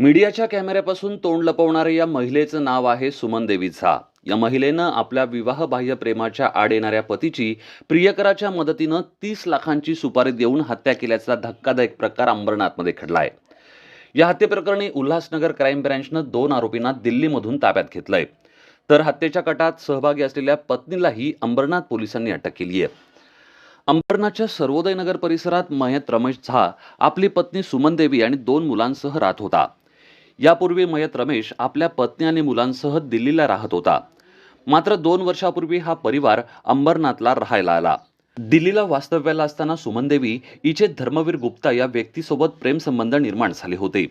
मीडियाच्या कॅमेऱ्यापासून तोंड लपवणाऱ्या या महिलेचं नाव आहे सुमन देवी झा. या महिलेनं आपल्या विवाहबाह्य प्रेमाच्या आड येणाऱ्या पतीची प्रियकराच्या मदतीनं तीस लाखांची सुपारी देऊन हत्या केल्याचा धक्कादायक प्रकार अंबरनाथमध्ये घडलाय. या हत्येप्रकरणी उल्हासनगर क्राईम ब्रँचनं दोन आरोपींना दिल्लीमधून ताब्यात घेतलंय. तर हत्येच्या कटात सहभागी असलेल्या पत्नीलाही अंबरनाथ पोलिसांनी अटक केली आहे अंबरनाथच्या सर्वोदय नगर परिसरात मयत रमेश झा आपली पत्नी सुमन देवी आणि दोन मुलांसह राहत होता. यापूर्वी मयत रमेश आपल्या पत्नी आणि मुलांसह दिल्लीला राहत होता. मात्र दोन वर्षापूर्वी हा परिवार अंबरनाथला राहायला आला. दिल्लीला वास्तव्याला असताना सुमन देवी हिचे धर्मवीर गुप्ता या व्यक्तीसोबत प्रेमसंबंध निर्माण झाले होते.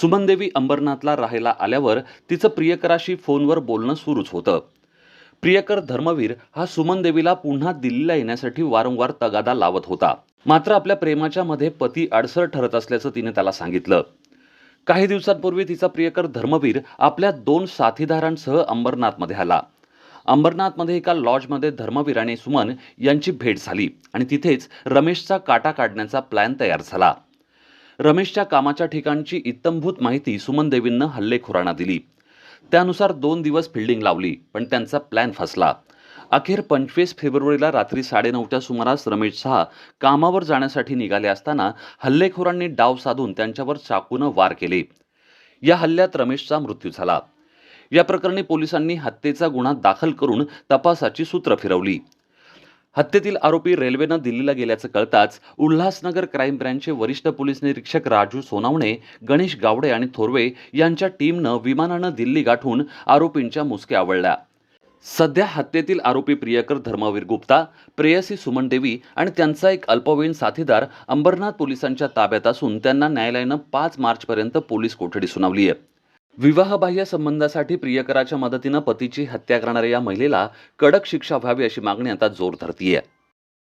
सुमन देवी अंबरनाथला राहायला आल्यावर तिचं प्रियकराशी फोनवर बोलणं सुरूच होतं. प्रियकर धर्मवीर हा सुमन देवीला पुन्हा दिल्लीला येण्यासाठी वारंवार तगादा लावत होता. मात्र आपल्या प्रेमाच्या मध्ये पती अडसर ठरत असल्याचं तिने त्याला सांगितलं. काही दिवसांपूर्वी तिचा प्रियकर धर्मवीर आपल्या दोन साथीदारांसह अंबरनाथमध्ये आला. अंबरनाथमध्ये एका लॉजमध्ये धर्मवीर आणि सुमन यांची भेट झाली आणि तिथेच रमेशचा काटा काढण्याचा प्लॅन तयार झाला. रमेशच्या कामाच्या ठिकाणची इत्तंभूत माहिती सुमन देवींना हल्लेखोरांना दिली. त्यानुसार दोन दिवस फिल्डिंग लावली पण त्यांचा प्लॅन फसला. अखेर पंचवीस फेब्रुवारीला रात्री साडेनऊच्या सुमारास रमेश शहा कामावर जाण्यासाठी निघाले असताना हल्लेखोरांनी डाव साधून त्यांच्यावर चाकूनं वार केले. या हल्ल्यात रमेशचा मृत्यू झाला. या प्रकरणी पोलिसांनी हत्येचा गुन्हा दाखल करून तपासाची सूत्र फिरवली. हत्येतील आरोपी रेल्वेनं दिल्लीला गेल्याचं कळताच उल्हासनगर क्राईम ब्रँचचे वरिष्ठ पोलीस निरीक्षक राजू सोनावणे गणेश गावडे आणि थोरवे यांच्या टीमनं विमानानं दिल्ली गाठून आरोपींच्या मुसक्या आवळल्या. सध्या हत्येतील आरोपी प्रियकर धर्मवीर गुप्ता प्रेयसी सुमन देवी आणि त्यांचा एक अल्पवयीन साथीदार अंबरनाथ पोलिसांच्या ताब्यात असून त्यांना न्यायालयानं पाच मार्चपर्यंत पोलीस कोठडी सुनावली आहे. विवाहबाह्य संबंधासाठी प्रियकराच्या मदतीनं पतीची हत्या करणाऱ्या या महिलेला कडक शिक्षा व्हावी अशी मागणी आता जोर धरतीये.